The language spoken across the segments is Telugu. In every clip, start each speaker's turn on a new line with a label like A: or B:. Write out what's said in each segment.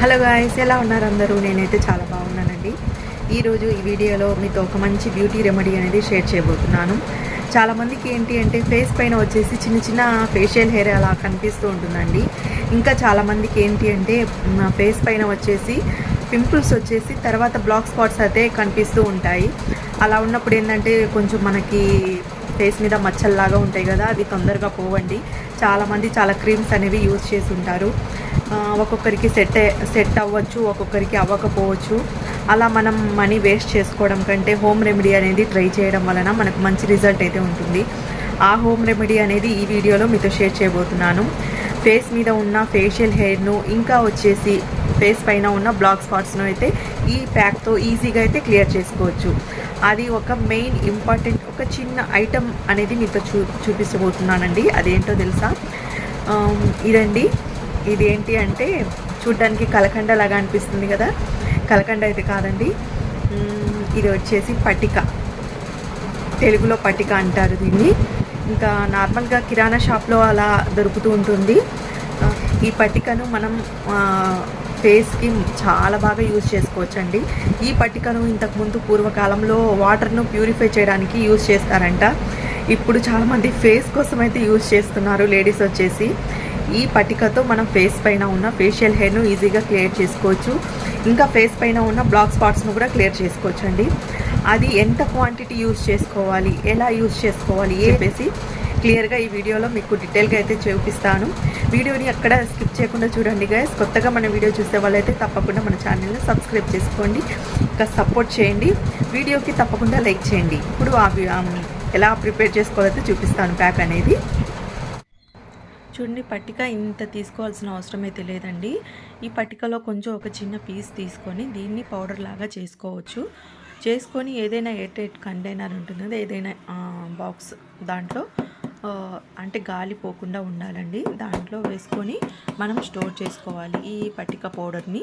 A: హలో గాయస్ ఎలా ఉన్నారు అందరూ? నేనైతే చాలా బాగున్నానండి. ఈరోజు ఈ వీడియోలో మీతో ఒక మంచి బ్యూటీ రెమెడీ అనేది షేర్ చేయబోతున్నాను. చాలామందికి ఏంటి అంటే ఫేస్ పైన వచ్చేసి చిన్న చిన్న ఫేషియల్ హెయిర్ అలా కనిపిస్తూ ఉంటుందండి. ఇంకా చాలామందికి ఏంటి అంటే ఫేస్ పైన వచ్చేసి పింపుల్స్ వచ్చేసి తర్వాత బ్లాక్ స్పాట్స్ అయితే కనిపిస్తూ ఉంటాయి. అలా ఉన్నప్పుడు ఏంటంటే కొంచెం మనకి ఫేస్ మీద మచ్చల్లాగా ఉంటాయి కదా అవి తొందరగా పోవండి. చాలామంది చాలా క్రీమ్స్ అనేవి యూజ్ చేసి ఉంటారు. ఒక్కొక్కరికి సెట్ సెట్ అవ్వచ్చు ఒక్కొక్కరికి అవ్వకపోవచ్చు. అలా మనం మనీ వేస్ట్ చేసుకోవడం కంటే హోమ్ రెమెడీ అనేది ట్రై చేయడం వలన మనకు మంచి రిజల్ట్ అయితే ఉంటుంది. ఆ హోమ్ రెమెడీ అనేది ఈ వీడియోలో మీతో షేర్ చేయబోతున్నాను. ఫేస్ మీద ఉన్న ఫేషియల్ హెయిర్ను ఇంకా వచ్చేసి ఫేస్ పైన ఉన్న బ్లాక్ స్పాట్స్ను అయితే ఈ ప్యాక్తో ఈజీగా అయితే క్లియర్ చేసుకోవచ్చు. అది ఒక మెయిన్ ఇంపార్టెంట్ ఒక చిన్న ఐటమ్ అనేది మీతో చూ చూపించబోతున్నానండి అదేంటో తెలుసా? ఇదండి. ఇది ఏంటి అంటే చూడ్డానికి కలకండ లాగా అనిపిస్తుంది కదా? కలకండ అయితే కాదండి. ఇది వచ్చేసి పటిక. తెలుగులో పటిక అంటారు దీన్ని. ఇంకా నార్మల్గా కిరాణా షాప్లో అలా దొరుకుతూ ఉంటుంది. ఈ పటికను మనం ఫేస్కి చాలా బాగా యూజ్ చేసుకోవచ్చండి. ఈ పటికను ఇంతకుముందు పూర్వకాలంలో వాటర్ను ప్యూరిఫై చేయడానికి యూజ్ చేస్తారంట. ఇప్పుడు చాలామంది ఫేస్ కోసం అయితే యూజ్ చేస్తున్నారు లేడీస్ వచ్చేసి. ఈ పటికతో మనం ఫేస్ పైన ఉన్న ఫేషియల్ హెయిర్ను ఈజీగా క్లియర్ చేసుకోవచ్చు. ఇంకా ఫేస్ పైన ఉన్న బ్లాక్ స్పాట్స్ను కూడా క్లియర్ చేసుకోవచ్చు అండి అది ఎంత క్వాంటిటీ యూజ్ చేసుకోవాలి ఎలా యూజ్ చేసుకోవాలి చెప్పేసి క్లియర్గా ఈ వీడియోలో మీకు డీటెయిల్గా అయితే చూపిస్తాను. వీడియోని అక్కడ స్కిప్ చేయకుండా చూడండి గైస్ కొత్తగా మన వీడియో చూసే వాళ్ళైతే తప్పకుండా మన ఛానల్ని సబ్స్క్రైబ్ చేసుకోండి. ఇంకా సపోర్ట్ చేయండి. వీడియోకి తప్పకుండా లైక్ చేయండి. ఇప్పుడు ఆ ఎలా ప్రిపేర్ చేసుకోవాలైతే చూపిస్తాను ప్యాక్ అనేది. చూడండి పట్టిక ఇంత తీసుకోవాల్సిన అవసరం అయితే లేదండి. ఈ పట్టికలో కొంచెం ఒక చిన్న పీస్ తీసుకొని దీన్ని పౌడర్ లాగా చేసుకోవచ్చు. చేసుకొని ఏదైనా ఎయిట్ ఎయిట్ కంటైనర్ ఉంటుంది ఏదైనా బాక్స్ దాంట్లో అంటే గాలి పోకుండా ఉండాలండి. దాంట్లో వేసుకొని మనం స్టోర్ చేసుకోవాలి ఈ పట్టిక పౌడర్ని.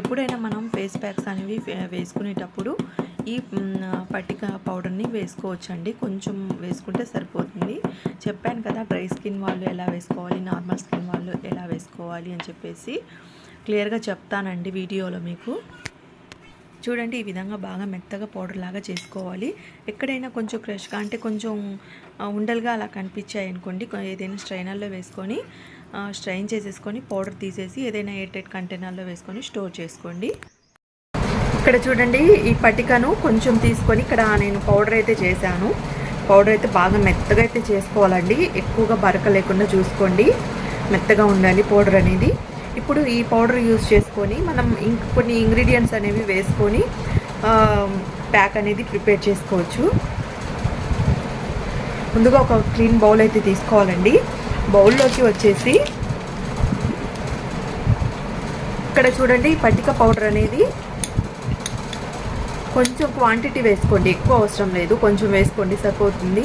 A: ఎప్పుడైనా మనం ఫేస్ ప్యాక్స్ అనేవి వేసుకునేటప్పుడు ఈ పట్టిక పౌడర్ని వేసుకోవచ్చండి. కొంచెం వేసుకుంటే సరిపోతుంది. చెప్పాను కదా డ్రై స్కిన్ వాళ్ళు ఎలా వేసుకోవాలి నార్మల్ స్కిన్ వాళ్ళు ఎలా వేసుకోవాలి అని చెప్పేసి క్లియర్గా చెప్తానండి వీడియోలో మీకు. చూడండి ఈ విధంగా బాగా మెత్తగా పౌడర్ లాగా చేసుకోవాలి. ఎక్కడైనా కొంచెం క్రష్గా అంటే కొంచెం ఉండలుగా అలా కనిపించాయి అనుకోండి ఏదైనా స్ట్రైనర్లో వేసుకొని స్ట్రైన్ చేసేసుకొని పౌడర్ తీసేసి ఏదైనా ఎయిర్టైట్ కంటైనర్లో వేసుకొని స్టోర్ చేసుకోండి. ఇక్కడ చూడండి ఈ పటికను కొంచెం తీసుకొని ఇక్కడ నేను పౌడర్ అయితే చేశాను. పౌడర్ అయితే బాగా మెత్తగా అయితే చేసుకోవాలండి. ఎక్కువగా బరక లేకుండా చూసుకోండి. మెత్తగా ఉండాలి పౌడర్ అనేది. ఇప్పుడు ఈ పౌడర్ యూజ్ చేసుకొని మనం ఇంక కొన్ని ఇంగ్రీడియంట్స్ అనేవి వేసుకొని ప్యాక్ అనేది ప్రిపేర్ చేసుకోవచ్చు. ముందుగా ఒక క్లీన్ బౌల్ అయితే తీసుకోవాలండి. బౌల్లోకి వచ్చేసి ఇక్కడ చూడండి పట్టిక పౌడర్ అనేది కొంచెం క్వాంటిటీ వేసుకోండి. ఎక్కువ అవసరం లేదు కొంచెం వేసుకోండి సరిపోతుంది.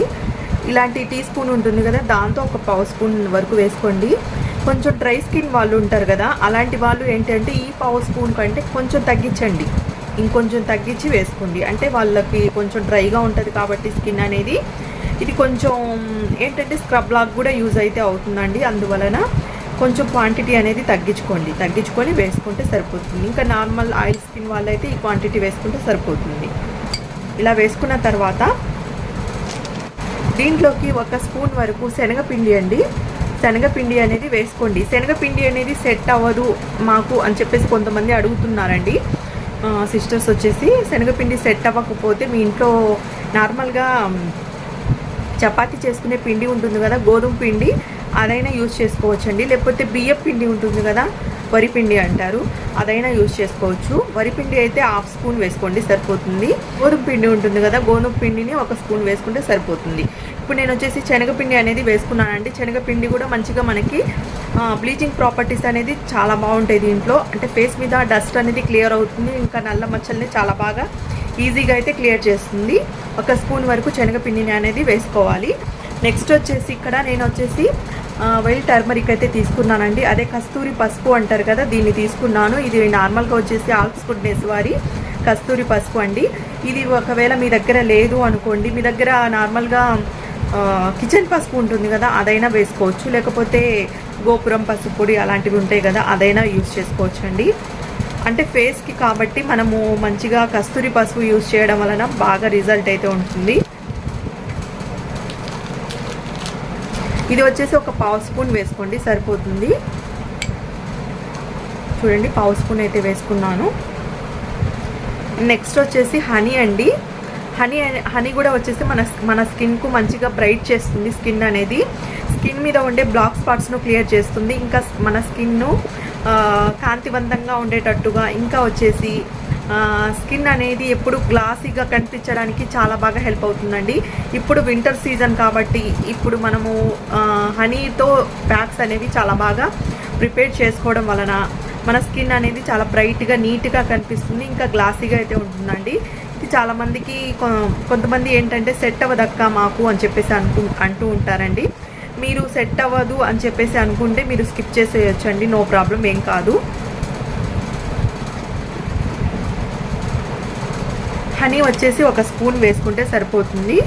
A: ఇలాంటి టీ స్పూన్ ఉంటుంది కదా దాంతో ఒక పావు స్పూన్ వరకు వేసుకోండి. కొంచెం డ్రై స్కిన్ వాళ్ళు ఉంటారు కదా అలాంటి వాళ్ళు ఏంటంటే ఈ పావు స్పూన్ కంటే కొంచెం తగ్గించండి. ఇంకొంచెం తగ్గించి వేసుకోండి. అంటే వాళ్ళకి కొంచెం డ్రైగా ఉంటుంది కాబట్టి స్కిన్ అనేది ఇది కొంచెం ఏంటంటే స్క్రబ్ లాగా కూడా యూజ్ అయితే అవుతుందండి. అందువలన కొంచెం క్వాంటిటీ అనేది తగ్గించుకోండి. తగ్గించుకొని వేసుకుంటే సరిపోతుంది. ఇంకా నార్మల్ ఆయిల్ స్కిన్ వాళ్ళైతే ఈ క్వాంటిటీ వేసుకుంటే సరిపోతుంది. ఇలా వేసుకున్న తర్వాత దీంట్లోకి ఒక స్పూన్ వరకు శనగపిండి అండి. శనగపిండి అనేది వేసుకోండి. శనగపిండి అనేది సెట్ అవ్వదు మాకు అని చెప్పేసి కొంతమంది అడుగుతున్నారండి. సిస్టర్స్ వచ్చేసి శనగపిండి సెట్ అవ్వకపోతే మీ ఇంట్లో నార్మల్గా చపాతి చేసుకునే పిండి ఉంటుంది కదా గోధుమ పిండి అదైనా యూజ్ చేసుకోవచ్చండి. లేకపోతే బియ్యం పిండి ఉంటుంది కదా వరి పిండి అంటారు అదైనా యూజ్ చేసుకోవచ్చు. వరి పిండి అయితే హాఫ్ స్పూన్ వేసుకోండి సరిపోతుంది. గోధుమ పిండి ఉంటుంది కదా గోధుమ పిండిని ఒక స్పూన్ వేసుకుంటే సరిపోతుంది. ఇప్పుడు నేను వచ్చేసి శనగపిండి అనేది వేసుకున్నానండి. శనగపిండి కూడా మంచిగా మనకి బ్లీచింగ్ ప్రాపర్టీస్ అనేది చాలా బాగుంటాయి దీంట్లో. అంటే ఫేస్ మీద డస్ట్ అనేది క్లియర్ అవుతుంది. ఇంకా నల్ల మచ్చల్ని చాలా బాగా ఈజీగా అయితే క్లియర్ చేస్తుంది. ఒక స్పూన్ వరకు శనగపిండిని అనేది వేసుకోవాలి. నెక్స్ట్ వచ్చేసి ఇక్కడ నేను వచ్చేసి వైల్డ్ టర్మరిక్ అయితే తీసుకున్నానండి. అదే కస్తూరి పసుపు అంటారు కదా దీన్ని తీసుకున్నాను. ఇది నార్మల్గా వచ్చేసి ఆల్స్ ఫుడ్ వారి కస్తూరి పసుపు అండి. ఇది ఒకవేళ మీ దగ్గర లేదు అనుకోండి. మీ దగ్గర నార్మల్గా కిచెన్ పసుపు ఉంటుంది కదా అదైనా వేసుకోవచ్చు. లేకపోతే గోపురం పసుపు పొడి అలాంటివి ఉంటాయి కదా అదైనా యూజ్ చేసుకోవచ్చు అండి అంటే ఫేస్కి కాబట్టి మనము మంచిగా కస్తూరి పసుపు యూస్ చేయడం వలన బాగా రిజల్ట్ అయితే ఉంటుంది. ఇది వచ్చేసి ఒక పావు స్పూన్ వేసుకోండి సరిపోతుంది. చూడండి పావు స్పూన్ అయితే వేసుకున్నాను. నెక్స్ట్ వచ్చేసి హనీ అండి. హనీ హనీ కూడా వచ్చేసి మన మన స్కిన్కు మంచిగా బ్రైట్ చేస్తుంది స్కిన్ అనేది. స్కిన్ మీద ఉండే బ్లాక్ స్పాట్స్ను క్లియర్ చేస్తుంది. ఇంకా మన స్కిన్ను కాంతివంతంగా ఉండేటట్టుగా ఇంకా వచ్చేసి స్కిన్ అనేది ఎప్పుడు గ్లాసీగా కనిపించడానికి చాలా బాగా హెల్ప్ అవుతుందండి. ఇప్పుడు వింటర్ సీజన్ కాబట్టి ఇప్పుడు మనము హనీతో ప్యాక్స్ అనేవి చాలా బాగా ప్రిపేర్ చేసుకోవడం వలన మన స్కిన్ అనేది చాలా బ్రైట్గా నీట్గా కనిపిస్తుంది. ఇంకా గ్లాసీగా అయితే ఉంటుందండి. చాలామందికి కొంతమంది ఏంటంటే సెట్ అవ్వదక్క మాకు అని చెప్పేసి అనుకు అంటూ ఉంటారండి. మీరు సెట్ అవ్వదు అని చెప్పేసి అనుకుంటే మీరు స్కిప్ చేసేయచ్చండి. నో ప్రాబ్లం ఏం కాదు. హనీ వచ్చేసి ఒక స్పూన్ వేసుకుంటే సరిపోతుంది.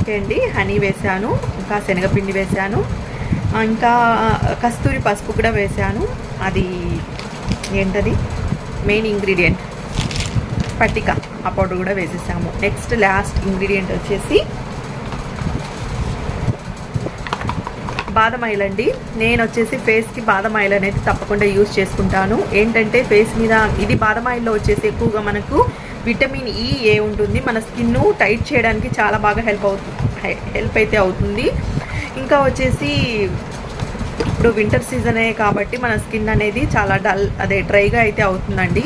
A: ఓకే అండి హనీ వేసాను. ఇంకా శనగపిండి వేసాను ఇంకా కస్తూరి పసుపు కూడా వేసాను అది ఏంటది? Main ingredient. పట్టిక ఆ పౌడర్ కూడా వేసేసాము. నెక్స్ట్ లాస్ట్ ఇంగ్రీడియంట్ వచ్చేసి బాదం ఆయిల్ అండి. నేను వచ్చేసి ఫేస్కి బాదం ఆయిల్ అనేది తప్పకుండా యూజ్ చేసుకుంటాను. ఏంటంటే ఫేస్ మీద ఇది బాదం ఆయిల్లో వచ్చేసి ఎక్కువగా మనకు విటమిన్ ఈ ఏ ఉంటుంది. మన స్కిన్ టైట్ చేయడానికి చాలా బాగా హెల్ప్ అవుతుంది. హెల్ప్ అయితే అవుతుంది. ఇంకా వచ్చేసి ఇప్పుడు వింటర్ సీజనే కాబట్టి మన స్కిన్ అనేది చాలా డల్ అదే డ్రైగా అయితే అవుతుందండి.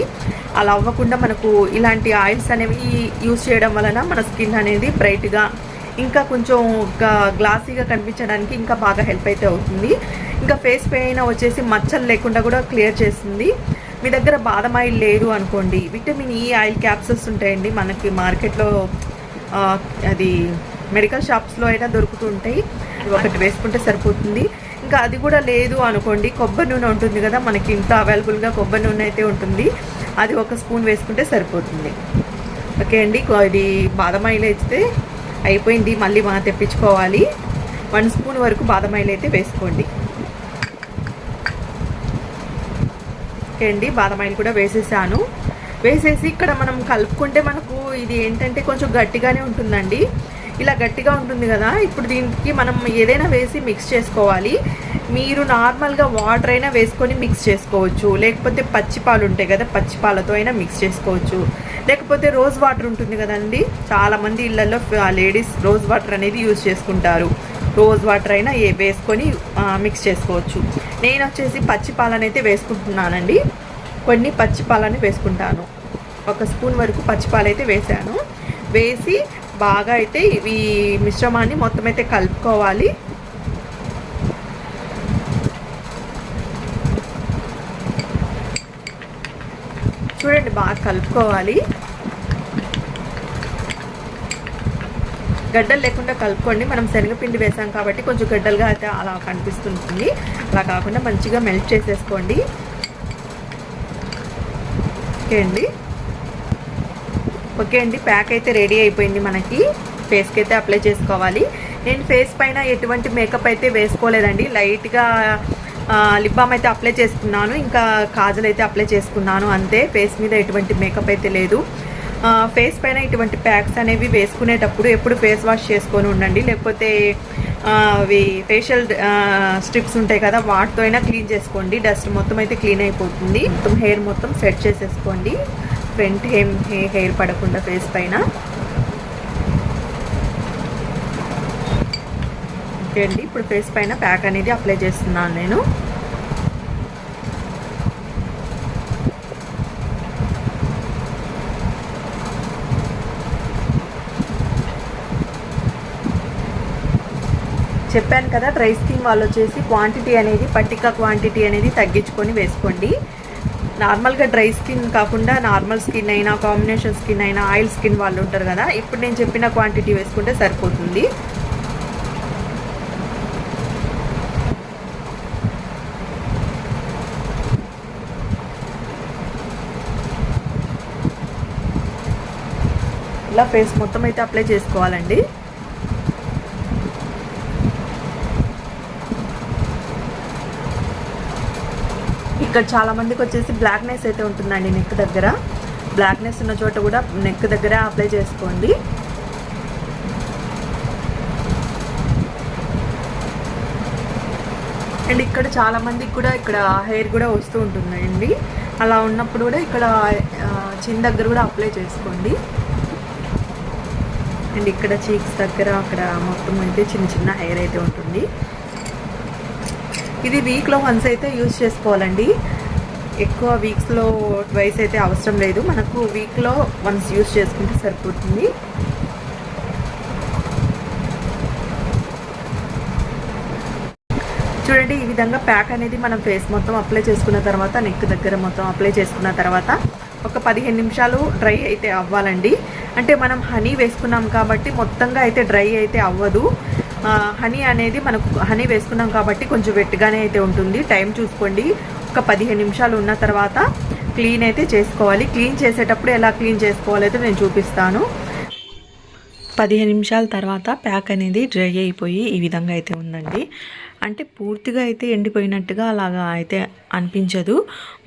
A: అలా అవ్వకుండా మనకు ఇలాంటి ఆయిల్స్ అనేవి యూజ్ చేయడం వలన మన స్కిన్ అనేది బ్రైట్గా ఇంకా కొంచెం గ్లాసీగా కనిపించడానికి ఇంకా బాగా హెల్ప్ అయితే అవుతుంది. ఇంకా ఫేస్ పైన వచ్చేసి మచ్చలు లేకుండా కూడా క్లియర్ చేస్తుంది. మీ దగ్గర బాదం ఆయిల్ లేదు అనుకోండి విటమిన్ ఈ ఆయిల్ క్యాప్సూల్స్ ఉంటాయండి మనకి మార్కెట్లో అది మెడికల్ షాప్స్లో అయినా దొరుకుతుంటాయి. ఒకటి వేసుకుంటే సరిపోతుంది. ఇంకా అది కూడా లేదు అనుకోండి కొబ్బరి నూనె ఉంటుంది కదా మనకి ఇంట్లో అవైలబుల్గా కొబ్బరి నూనె అయితే ఉంటుంది. అది ఒక స్పూన్ వేసుకుంటే సరిపోతుంది. ఓకే అండి ఇది బాదం ఆయిల్ అయితే అయిపోయింది. మళ్ళీ మనం తెప్పించుకోవాలి. వన్ స్పూన్ వరకు బాదం ఆయిల్ అయితే వేసుకోండి. ఓకే అండి బాదం ఆయిల్ కూడా వేసేసాను. వేసేసి ఇక్కడ మనం కలుపుకుంటే మనకు ఇది ఏంటంటే కొంచెం గట్టిగానే ఉంటుందండి. ఇలా గట్టిగా ఉంటుంది కదా ఇప్పుడు దీనికి మనం ఏదైనా వేసి మిక్స్ చేసుకోవాలి. మీరు నార్మల్గా వాటర్ అయినా వేసుకొని మిక్స్ చేసుకోవచ్చు. లేకపోతే పచ్చిపాలు ఉంటాయి కదా పచ్చిపాలతో అయినా మిక్స్ చేసుకోవచ్చు. లేకపోతే రోజ్ వాటర్ ఉంటుంది కదండి చాలామంది ఇళ్ళలో లేడీస్ రోజ్ వాటర్ అనేది యూజ్ చేసుకుంటారు. రోజ్ వాటర్ అయినా ఏ వేసుకొని మిక్స్ చేసుకోవచ్చు. నేను వచ్చేసి పచ్చిపాలను అయితే వేసుకుంటున్నానండి. కొన్ని పచ్చిపాలని వేసుకుంటాను. ఒక స్పూన్ వరకు పచ్చిపాలు అయితే వేసాను. వేసి బాగా అయితే ఈ మిశ్రమాన్ని మొత్తం అయితే కలుపుకోవాలి. చూడండి బాగా కలుపుకోవాలి. గడ్డలు లేకుండా కలుపుకోండి. మనం శనగపిండి వేసాం కాబట్టి కొంచెం గడ్డలుగా అయితే అలా కనిపిస్తుంటుంది. అలా కాకుండా మంచిగా మెల్ట్ చేసేసుకోండి. ఓకే అండి. ఓకే అండి ప్యాక్ అయితే రెడీ అయిపోయింది మనకి. ఫేస్కి అయితే అప్లై చేసుకోవాలి. నేను ఫేస్ పైన ఎటువంటి మేకప్ అయితే వేసుకోలేదండి. లైట్గా లిప్ బామ్ అయితే అప్లై చేసుకున్నాను. ఇంకా కాజల్ అయితే అప్లై చేసుకున్నాను అంతే. ఫేస్ మీద ఎటువంటి మేకప్ అయితే లేదు. ఫేస్ పైన ఇటువంటి ప్యాక్స్ అనేవి వేసుకునేటప్పుడు ఎప్పుడు ఫేస్ వాష్ చేసుకొని ఉండండి. లేకపోతే అవి ఫేషియల్ స్ట్రిప్స్ ఉంటాయి కదా వాటితో అయినా క్లీన్ చేసుకోండి. డస్ట్ మొత్తం అయితే క్లీన్ అయిపోతుంది. మొత్తం హెయిర్ మొత్తం సెట్ చేసేసుకోండి. ఫ్రంట్ హెయిర్ హెయిర్ పడకుండా ఫేస్ పైన. ఓకే అండి ఇప్పుడు ఫేస్ పైన ప్యాక్ అనేది అప్లై చేస్తున్నాను నేను. చెప్పాను కదా డ్రై స్కిన్ వాళ్ళు వచ్చేసి క్వాంటిటీ అనేది పట్టిక క్వాంటిటీ అనేది తగ్గించుకొని వేసుకోండి. నార్మల్గా డ్రై స్కిన్ కాకుండా నార్మల్ స్కిన్ అయినా కాంబినేషన్ స్కిన్ అయినా ఆయిల్ స్కిన్ వాళ్ళు ఉంటారు కదా ఇప్పుడు నేను చెప్పిన క్వాంటిటీ వేసుకుంటే సరిపోతుంది. ఇలా ఫేస్ మొత్తం అయితే అప్లై చేసుకోవాలండి. ఇక్కడ చాలా మందికి వచ్చేసి బ్లాక్నెస్ అయితే ఉంటుందండి నెక్ దగ్గర. బ్లాక్నెస్ ఉన్న చోట కూడా నెక్ దగ్గర అప్లై చేసుకోండి. అండ్ ఇక్కడ చాలా మందికి కూడా ఇక్కడ హెయిర్ కూడా వస్తూ ఉంటుందండి. అలా ఉన్నప్పుడు కూడా ఇక్కడ చిన్న దగ్గర కూడా అప్లై చేసుకోండి. అండ్ ఇక్కడ చీక్స్ దగ్గర అక్కడ మొత్తం అయితే చిన్న చిన్న హెయిర్ అయితే ఉంటుంది. ఇది వీక్లో వన్స్ అయితే యూజ్ చేసుకోవాలండి. ఎక్కువ వీక్స్లో ట్వైస్ అయితే అవసరం లేదు. మనకు వీక్లో వన్స్ యూజ్ చేసుకుంటే సరిపోతుంది. చూడండి ఈ విధంగా ప్యాక్ అనేది మనం ఫేస్ మొత్తం అప్లై చేసుకున్న తర్వాత నెక్ దగ్గర మొత్తం అప్లై చేసుకున్న తర్వాత ఒక పదిహేను నిమిషాలు డ్రై అయితే అవ్వాలండి. అంటే మనం హనీ వేసుకున్నాం కాబట్టి మొత్తంగా అయితే డ్రై అయితే అవ్వదు. హనీ అనేది మనకు హనీ వేసుకున్నాం కాబట్టి కొంచెం వెట్గానే అయితే ఉంటుంది. టైం చూసుకోండి. ఒక పదిహేను నిమిషాలు ఉన్న తర్వాత క్లీన్ అయితే చేసుకోవాలి. క్లీన్ చేసేటప్పుడు ఎలా క్లీన్ చేసుకోవాలో అయితే నేను చూపిస్తాను. పదిహేను నిమిషాల తర్వాత ప్యాక్ అనేది డ్రై అయిపోయి ఈ విధంగా అయితే ఉందండి. అంటే పూర్తిగా అయితే ఎండిపోయినట్టుగా అలాగా అయితే అనిపించదు.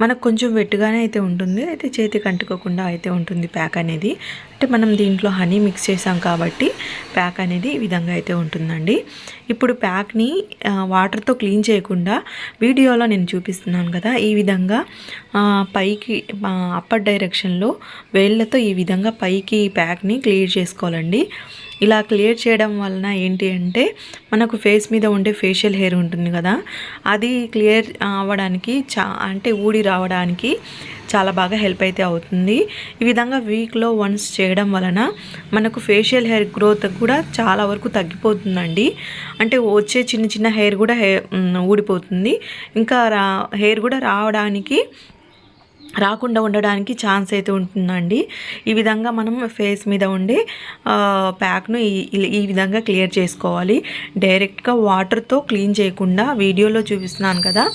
A: మనకు కొంచెం వెట్టుగానే అయితే ఉంటుంది. అయితే చేతికి అంటుకోకుండా అయితే ఉంటుంది ప్యాక్ అనేది. అంటే మనం దీంట్లో హనీ మిక్స్ చేసాం కాబట్టి ప్యాక్ అనేది ఈ విధంగా అయితే ఉంటుందండి. ఇప్పుడు ప్యాక్ని వాటర్తో క్లీన్ చేయకుండా వీడియోలో నేను చూపిస్తున్నాను కదా ఈ విధంగా పైకి అప్పర్ డైరెక్షన్లో వేళ్ళతో ఈ విధంగా పైకి ప్యాక్ని క్లియర్ చేసుకోవాలండి. ఇలా క్లియర్ చేయడం వలన ఏంటి అంటే మనకు ఫేస్ మీద ఉండే ఫేషియల్ హెయిర్ ఉంటుంది కదా అది క్లియర్ అవ్వడానికి చా అంటే ఊడి రావడానికి చాలా బాగా హెల్ప్ అయితే అవుతుంది. ఈ విధంగా వీక్లో వన్స్ చేయడం వలన మనకు ఫేషియల్ హెయిర్ గ్రోత్ కూడా చాలా వరకు తగ్గిపోతుందండి. అంటే వచ్చే చిన్న చిన్న హెయిర్ కూడా హెయిర్ ఊడిపోతుంది. ఇంకా రా హెయిర్ కూడా రావడానికి రాకుండా ఉండడానికి ఛాన్స్ అయితే ఉంటుందండి. ఈ విధంగా మనం ఫేస్ మీద ఉండే ప్యాక్ను ఈ- ఈ విధంగా క్లియర్ చేసుకోవాలి. డైరెక్ట్గా వాటర్తో క్లీన్ చేయకుండా వీడియోలో చూపిస్తున్నాను కదా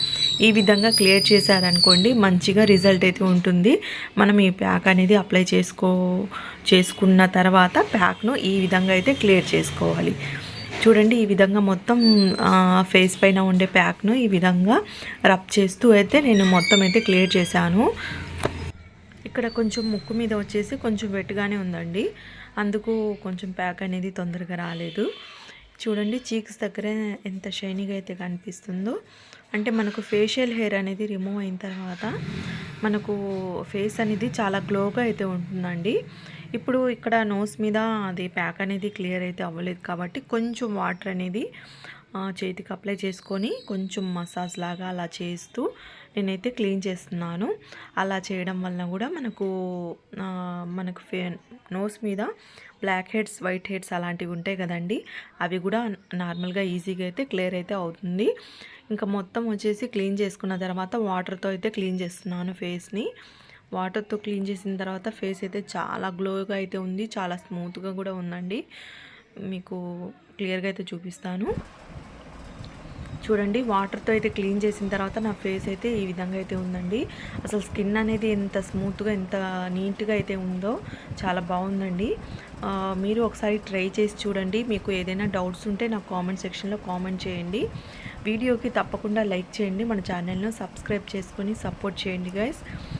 A: ఈ విధంగా క్లియర్ చేశారనుకోండి మంచిగా రిజల్ట్ అయితే ఉంటుంది. మనం ఈ ప్యాక్ అనేది అప్లై చేసుకో చేసుకున్న తర్వాత ప్యాక్ను ఈ విధంగా అయితే క్లియర్ చేసుకోవాలి. చూడండి ఈ విధంగా మొత్తం ఫేస్ పైన ఉండే ప్యాక్ను ఈ విధంగా రబ్ చేస్తూ అయితే నేను మొత్తం అయితే క్లియర్ చేశాను. ఇక్కడ కొంచెం ముక్కు మీద వచ్చేసి కొంచెం వెట్టుగానే ఉందండి. అందుకు కొంచెం ప్యాక్ అనేది తొందరగా రాలేదు. చూడండి చీక్స్ దగ్గర ఎంత షైనీగా అయితే కనిపిస్తుందో. అంటే మనకు ఫేషియల్ హెయిర్ అనేది రిమూవ్ అయిన తర్వాత మనకు ఫేస్ అనేది చాలా గ్లోగా అయితే ఉంటుందండి. ఇప్పుడు ఇక్కడ నోస్ మీద అది ప్యాక్ అనేది క్లియర్ అయితే అవ్వలేదు కాబట్టి కొంచెం వాటర్ అనేది చేతికి అప్లై చేసుకొని కొంచెం మసాజ్ లాగా అలా చేస్తూ నేనైతే క్లీన్ చేస్తున్నాను. అలా చేయడం వలన కూడా మనకు మనకు ఫే నోస్ మీద బ్లాక్ హెడ్స్ వైట్ హెడ్స్ అలాంటివి ఉంటాయి కదండి. అవి కూడా నార్మల్గా ఈజీగా అయితే క్లియర్ అయితే అవుతుంది. ఇంకా మొత్తం వచ్చేసి క్లీన్ చేసుకున్న తర్వాత వాటర్తో అయితే క్లీన్ చేస్తున్నాను ఫేస్ని. వాటర్తో క్లీన్ చేసిన తర్వాత ఫేస్ అయితే చాలా గ్లోగా అయితే ఉంది చాలా స్మూత్గా కూడా ఉందండి. మీకు క్లియర్గా అయితే చూపిస్తాను. చూడండి వాటర్తో అయితే క్లీన్ చేసిన తర్వాత నా ఫేస్ అయితే ఈ విధంగా అయితే ఉందండి. అసలు స్కిన్ అనేది ఎంత స్మూత్గా ఎంత నీట్గా అయితే ఉందో చాలా బాగుందండి. మీరు ఒకసారి ట్రై చేసి చూడండి. మీకు ఏదైనా డౌట్స్ ఉంటే నాకు కామెంట్ సెక్షన్లో కామెంట్ చేయండి. వీడియోకి తప్పకుండా లైక్ చేయండి. మన ఛానల్ను సబ్స్క్రైబ్ చేసుకొని సపోర్ట్ చేయండి guys